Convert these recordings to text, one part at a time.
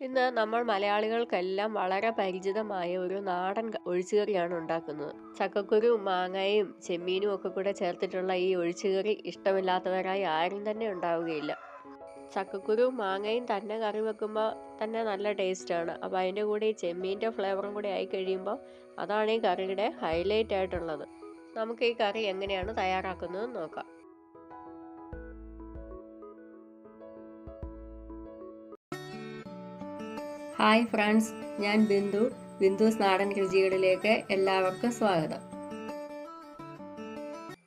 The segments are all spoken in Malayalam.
ഇന്ന് നമ്മൾ മലയാളികൾക്കെല്ലാം വളരെ പരിചിതമായ ഒരു നാടൻ ഒഴിച്ചുകറിയാണ് ഉണ്ടാക്കുന്നത്. ചക്കക്കുരു മാങ്ങയും ചെമ്മീനും ഒക്കെ കൂടെ ചേർത്തിട്ടുള്ള ഈ ഒഴിച്ചുകറി ഇഷ്ടമില്ലാത്തവരായി ആരും തന്നെ ഉണ്ടാവുകയില്ല. ചക്കക്കുരു മാങ്ങയും തന്നെ കറി വെക്കുമ്പോൾ തന്നെ നല്ല ടേസ്റ്റാണ്. അപ്പോൾ അതിന്റെ കൂടെ ഈ ചെമ്മീന്റെ ഫ്ലേവറും കൂടി ആയി കഴിയുമ്പോൾ അതാണ് ഈ കറിയുടെ ഹൈലൈറ്റ് ആയിട്ടുള്ളത്. നമുക്ക് ഈ കറി എങ്ങനെയാണ് തയ്യാറാക്കുന്നത് നോക്കാം. ഹായ് ഫ്രണ്ട്സ് ഞാൻ ബിന്ദു. ബിന്ദുസ് നാടൻ രുചികളിലേക്ക് എല്ലാവർക്കും സ്വാഗതം.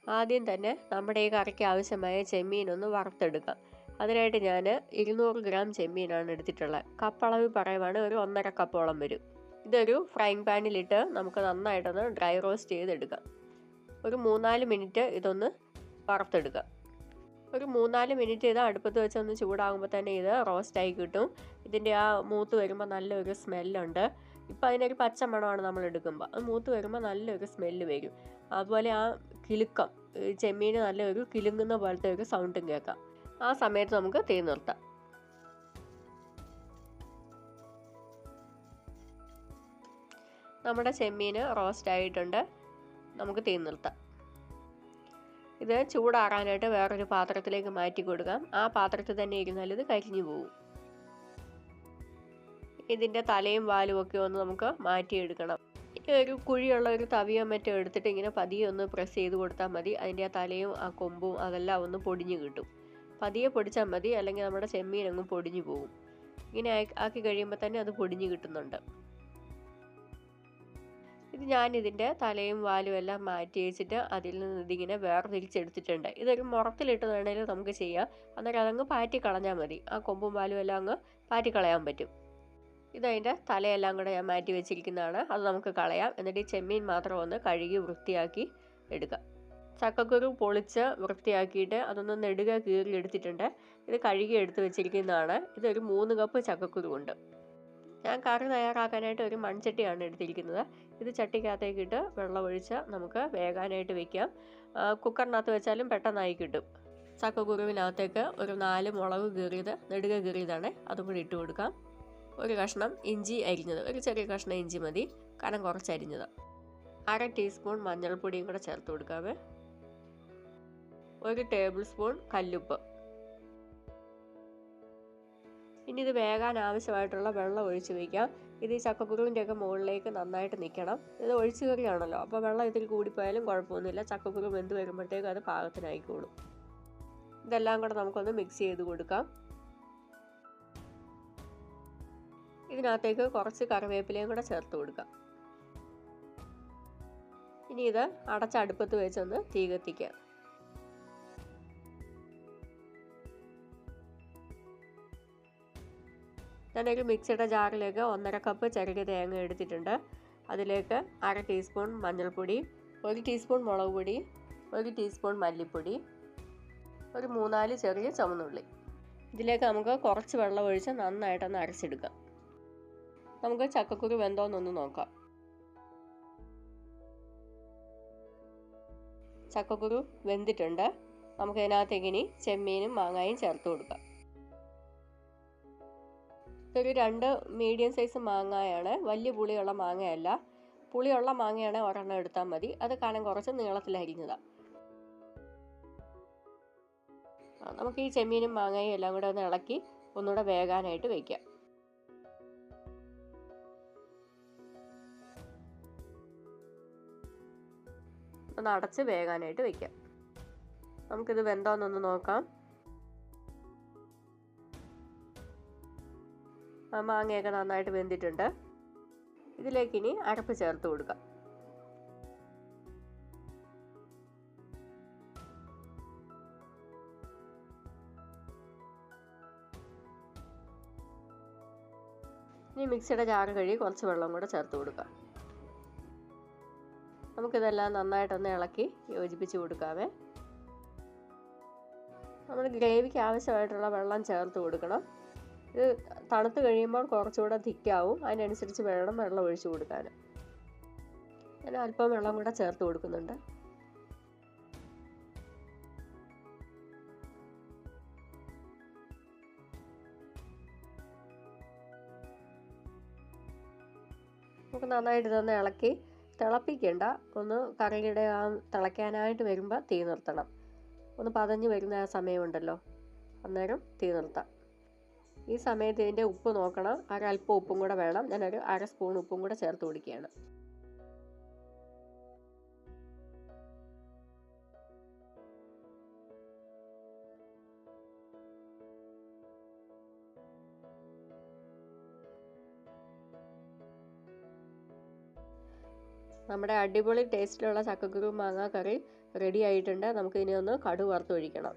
ആദ്യം തന്നെ നമ്മുടെ ഈ കറിക്ക് ആവശ്യമായ ചെമ്മീൻ ഒന്ന് വറുത്തെടുക്കാം. അതിനായിട്ട് ഞാൻ ഇരുന്നൂറ് ഗ്രാം ചെമ്മീനാണ് എടുത്തിട്ടുള്ളത്. കപ്പളവ് പറയുവാണ് ഒരു ഒന്നര കപ്പോളം വരും. ഇതൊരു ഫ്രൈങ് പാനിലിട്ട് നമുക്ക് നന്നായിട്ടൊന്ന് ഡ്രൈ റോസ്റ്റ് ചെയ്തെടുക്കാം. ഒരു മൂന്നാൽ മിനിറ്റ് ഇതൊന്ന് വറുത്തെടുക്കാം. ഒരു മൂന്നാൽ മിനിറ്റ് ഇത് അടുപ്പത്ത് വെച്ചൊന്ന് ചൂടാകുമ്പോൾ തന്നെ ഇത് റോസ്റ്റായി കിട്ടും. ഇതിന്റെ ആ മൂത്ത് വരുമ്പോൾ നല്ലൊരു സ്മെല്ലുണ്ട്. ഇപ്പം അതിനൊരു പച്ച മണമാണ് നമ്മൾ എടുക്കുമ്പോൾ അത് മൂത്ത് വരുമ്പോൾ നല്ലൊരു സ്മെല്ല് വരും. അതുപോലെ ആ കിലുക്കം ചെമ്മീന് നല്ലൊരു കിലുങ്ങുന്ന പോലത്തെ ഒരു സൗണ്ടും കേൾക്കാം. ആ സമയത്ത് നമുക്ക് തീ നിർത്താം. നമ്മുടെ ചെമ്മീന് റോസ്റ്റ് ആയിട്ടുണ്ട് നമുക്ക് തീ നിർത്താം. ഇത് ചൂടാറാനായിട്ട് വേറൊരു പാത്രത്തിലേക്ക് മാറ്റി കൊടുക്കാം ആ പാത്രത്തിൽ തന്നെ ഇരുന്നാൽ ഇത് കരിഞ്ഞു പോകും. ഇതിന്റെ തലയും വാലും ഒക്കെ ഒന്ന് നമുക്ക് മാറ്റിയെടുക്കണം. ഒരു കുഴിയുള്ള ഒരു തവിയോ മറ്റോ എടുത്തിട്ട് ഇങ്ങനെ പതിയെ ഒന്ന് പ്രസ് ചെയ്ത് കൊടുത്താൽ മതി. അതിന്റെ ആ തലയും ആ കൊമ്പും അതെല്ലാം ഒന്ന് പൊടിഞ്ഞു കിട്ടും. പതിയെ പൊടിച്ചാൽ മതി. അല്ലെങ്കിൽ നമ്മുടെ ചെമ്മീൻ അങ്ങ് പൊടിഞ്ഞു പോകും. ഇങ്ങനെ ആക്കി കഴിയുമ്പോൾ തന്നെ അത് പൊടിഞ്ഞു കിട്ടുന്നുണ്ട്. ഇത് ഞാൻ ഇതിന്റെ തലയും വാലും എല്ലാം മാറ്റി വെച്ചിട്ട് അതിൽ നിന്ന് ഇതിങ്ങനെ വേർതിരിച്ചെടുത്തിട്ടുണ്ട്. ഇതൊരു മുറത്തിലിട്ട് വേണേലും നമുക്ക് ചെയ്യാം. അന്നേരം അതങ്ങ് പാറ്റി കളഞ്ഞാൽ മതി. ആ കൊമ്പും വാലും എല്ലാം അങ്ങ് പാറ്റി. കളയാൻ പറ്റും ഇതതിന്റെ തലയെല്ലാം കൂടെ ഞാൻ മാറ്റി വെച്ചിരിക്കുന്നതാണ്. അത് നമുക്ക് കളയാം. എന്നിട്ട് ഈ ചെമ്മീൻ മാത്രം ഒന്ന് കഴുകി വൃത്തിയാക്കി എടുക്കാം. ചക്കക്കുരു പൊളിച്ച് വൃത്തിയാക്കിയിട്ട് അതൊന്ന് നെടുക കീറി എടുത്തിട്ടുണ്ട് ഇത് കഴുകി എടുത്ത് വെച്ചിരിക്കുന്നതാണ്. ഇതൊരു മൂന്ന് കപ്പ് ചക്കക്കുരു ഉണ്ട് ഞാൻ കറി തയ്യാറാക്കാനായിട്ട് ഒരു മൺചട്ടിയാണ് എടുത്തിരിക്കുന്നത്. ഇത് ചട്ടിക്കകത്തേക്കിട്ട് വെള്ളം ഒഴിച്ച് നമുക്ക് വേകാനായിട്ട് വെക്കാം. കുക്കറിനകത്ത് വെച്ചാലും പെട്ടെന്നായി കിട്ടും. ചക്കക്കുരുവിനകത്തേക്ക് ഒരു നാല് മുളക് കീറിയത് നെടുക കീറിയതാണ്. അതും കൂടി ഇട്ട് കൊടുക്കാം. ഒരു കഷ്ണം ഇഞ്ചി അരിഞ്ഞത്. ഒരു ചെറിയ കഷ്ണം ഇഞ്ചി മതി. കനം കുറച്ച് അരിഞ്ഞത് അര ടീസ്പൂൺ മഞ്ഞൾപ്പൊടിയും കൂടെ ചേർത്ത് കൊടുക്കാമേ ഒരു ടേബിൾ സ്പൂൺ കല്ലുപ്പ്. ഇനി ഇത് വേകാൻ ആവശ്യമായിട്ടുള്ള വെള്ളം ഒഴിച്ച് വയ്ക്കാം. ഇത് ഈ ചക്കക്കുരുവിന്റെ ഒക്കെ മുകളിലേക്ക് നന്നായിട്ട് നിൽക്കണം ഇത് ഒഴിച്ചു കറിയാണല്ലോ അപ്പോൾ വെള്ളം ഇതിൽ കൂടിപ്പോയാലും കുഴപ്പമൊന്നുമില്ല. ചക്കക്കുരു വെന്ത് വരുമ്പോഴത്തേക്കും അത് പാകത്തിനായിക്കോളും. ഇതെല്ലാം കൂടെ നമുക്കൊന്ന് മിക്സ് ചെയ്ത് കൊടുക്കാം. ഇതിനകത്തേക്ക് കുറച്ച് കറിവേപ്പിലയും കൂടെ ചേർത്ത് കൊടുക്കാം. ഇനി ഇത് അടച്ച അടുപ്പത്ത് വെച്ചൊന്ന് തീ കത്തിക്കാം. ഞാനൊരു മിക്സിയുടെ ജാറിലേക്ക് ഒന്നര കപ്പ് ചെറുകിയ തേങ്ങ എടുത്തിട്ടുണ്ട്. അതിലേക്ക് അര ടീസ്പൂൺ മഞ്ഞൾപ്പൊടി ഒരു ടീസ്പൂൺ മുളക് പൊടി ഒരു ടീസ്പൂൺ മല്ലിപ്പൊടി ഒരു മൂന്നാൽ ചെറിയ ചുവന്നുള്ളി. ഇതിലേക്ക് നമുക്ക് കുറച്ച് വെള്ളം ഒഴിച്ച് നന്നായിട്ടൊന്ന് അരച്ചെടുക്കാം. നമുക്ക് ചക്കക്കുരു വെന്തോന്നൊന്ന് നോക്കാം. ചക്കക്കുരു വെന്തിട്ടുണ്ട്. നമുക്ക് ഇതിനകത്തേക്ക് ഇനി ചെമ്മീനും മാങ്ങായും ചേർത്ത് കൊടുക്കാം. ഇതൊരു രണ്ട് മീഡിയം സൈസ് മാങ്ങയാണ്. വലിയ പുളിയുള്ള മാങ്ങയല്ല. പുളിയുള്ള മാങ്ങയാണ് ഒരെണ്ണം എടുത്താൽ മതി. അത് കാണാൻ കുറച്ച് നീളത്തിലരിഞ്ഞതാണ് നമുക്ക് ഈ ചെമ്മീനും മാങ്ങയും എല്ലാം കൂടെ ഒന്ന് ഇളക്കി ഒന്നുകൂടെ വേകാനായിട്ട് വയ്ക്കാം ഒന്ന് അടച്ച് വേകാനായിട്ട് വയ്ക്കാം നമുക്കിത് വെന്തോന്നൊന്ന് നോക്കാം. മാങ്ങയൊക്കെ നന്നായിട്ട് വെന്തിട്ടുണ്ട്. ഇതിലേക്ക് ഇനി അരപ്പ് ചേർത്ത് കൊടുക്കാം. ഇനി മിക്സിയുടെ ജാറ് കഴുകി കുറച്ച് വെള്ളം കൂടെ ചേർത്ത് കൊടുക്കാം. നമുക്കിതെല്ലാം നന്നായിട്ടൊന്ന് ഇളക്കി യോജിപ്പിച്ച് കൊടുക്കാമേ നമ്മൾ ഗ്രേവിക്ക് ആവശ്യമായിട്ടുള്ള വെള്ളം ചേർത്ത് കൊടുക്കണം. ഇത് തണുത്ത് കഴിയുമ്പോൾ കുറച്ചുകൂടെ തിക്കാവും. അതിനനുസരിച്ച് വേണം വെള്ളം ഒഴിച്ചു കൊടുക്കാൻ. ഞാൻ അല്പം വെള്ളം കൂടെ ചേർത്ത് കൊടുക്കുന്നുണ്ട്. നമുക്ക് നന്നായിട്ട് ഇതൊന്ന് ഇളക്കി തിളപ്പിക്കേണ്ട. ഒന്ന് കറിയുടെ ആ തിളയ്ക്കാനായിട്ട് വരുമ്പോൾ തീ നിർത്തണം. ഒന്ന് പതഞ്ഞ് വരുന്ന ആ സമയമുണ്ടല്ലോ. അന്നേരം തീ നിർത്താം. ഈ സമയത്ത് ഇതിന്റെ ഉപ്പ് നോക്കണം. ഒരല്പം ഉപ്പും കൂടെ വേണം. ഞാനൊരു അര സ്പൂൺ ഉപ്പും കൂടെ ചേർത്ത് കൊടുക്കുകയാണ്. നമ്മുടെ അടിപൊളി ടേസ്റ്റിലുള്ള ചക്കക്കുരു മാങ്ങ കറി റെഡി ആയിട്ടുണ്ട്. നമുക്ക് ഇനി ഒന്ന് കടുക് വറുത്തൊഴിക്കണം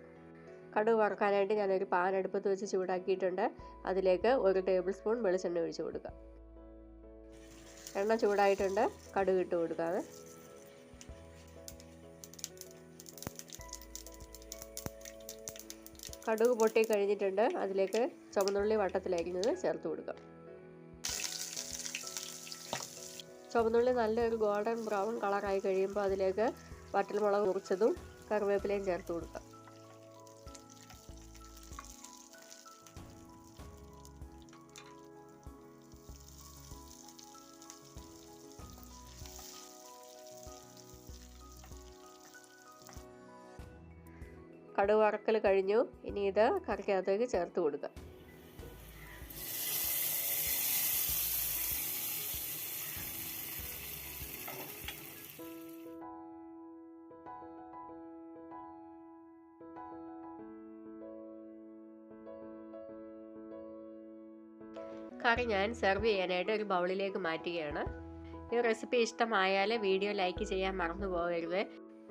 കടുക് വറുക്കാനായിട്ട് ഞാനൊരു പാൻ അടുപ്പത്ത് വെച്ച് ചൂടാക്കിയിട്ടുണ്ട്. അതിലേക്ക് ഒരു ടേബിൾ സ്പൂൺ വെളിച്ചെണ്ണ ഒഴിച്ച് കൊടുക്കാം എണ്ണ ചൂടായിട്ടുണ്ട്. കടുക് ഇട്ട് കൊടുക്കാതെ കടുക് പൊട്ടി കഴിഞ്ഞിട്ടുണ്ട്. അതിലേക്ക് ചുവന്നുള്ളി വട്ടത്തിലരിഞ്ഞത് ചേർത്ത് കൊടുക്കാം ചുവന്നുള്ളി നല്ലൊരു ഗോൾഡൻ ബ്രൗൺ കളറായി കഴിയുമ്പോൾ അതിലേക്ക് വറ്റൽമുളക് മുറിച്ചതും കറിവേപ്പിലയും ചേർത്ത് കൊടുക്കാം കടുക് വറക്കൽ കഴിഞ്ഞു. ഇനി ഇത് കറിക്കകത്തേക്ക് ചേർത്ത് കൊടുക്കുക. കറി ഞാൻ സെർവ് ചെയ്യാനായിട്ട് ഒരു ബൗളിലേക്ക് മാറ്റുകയാണ്. ഈ റെസിപ്പി ഇഷ്ടമായാൽ വീഡിയോ ലൈക്ക് ചെയ്യാൻ മറന്നു പോകരുത്.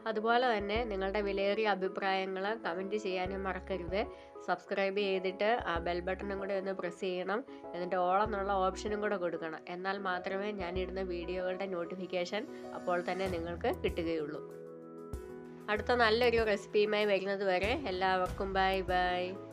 അതുപോലെ തന്നെ നിങ്ങളുടെ വിലയേറിയ അഭിപ്രായങ്ങൾ കമന്റ് ചെയ്യാനും മറക്കരുത്. സബ്സ്ക്രൈബ് ചെയ്തിട്ട് ആ ബെൽ ബട്ടണും കൂടെ ഒന്ന് പ്രസ് ചെയ്യണം. എന്നിട്ട് ഓൾ എന്നുള്ള ഓപ്ഷനും കൂടെ കൊടുക്കണം. എന്നാൽ മാത്രമേ ഞാനിടുന്ന വീഡിയോകളുടെ നോട്ടിഫിക്കേഷൻ അപ്പോൾ തന്നെ നിങ്ങൾക്ക് കിട്ടുകയുള്ളൂ. അടുത്ത നല്ലൊരു റെസിപ്പിയുമായി വരുന്നത് വരെ എല്ലാവർക്കും ബൈ ബൈ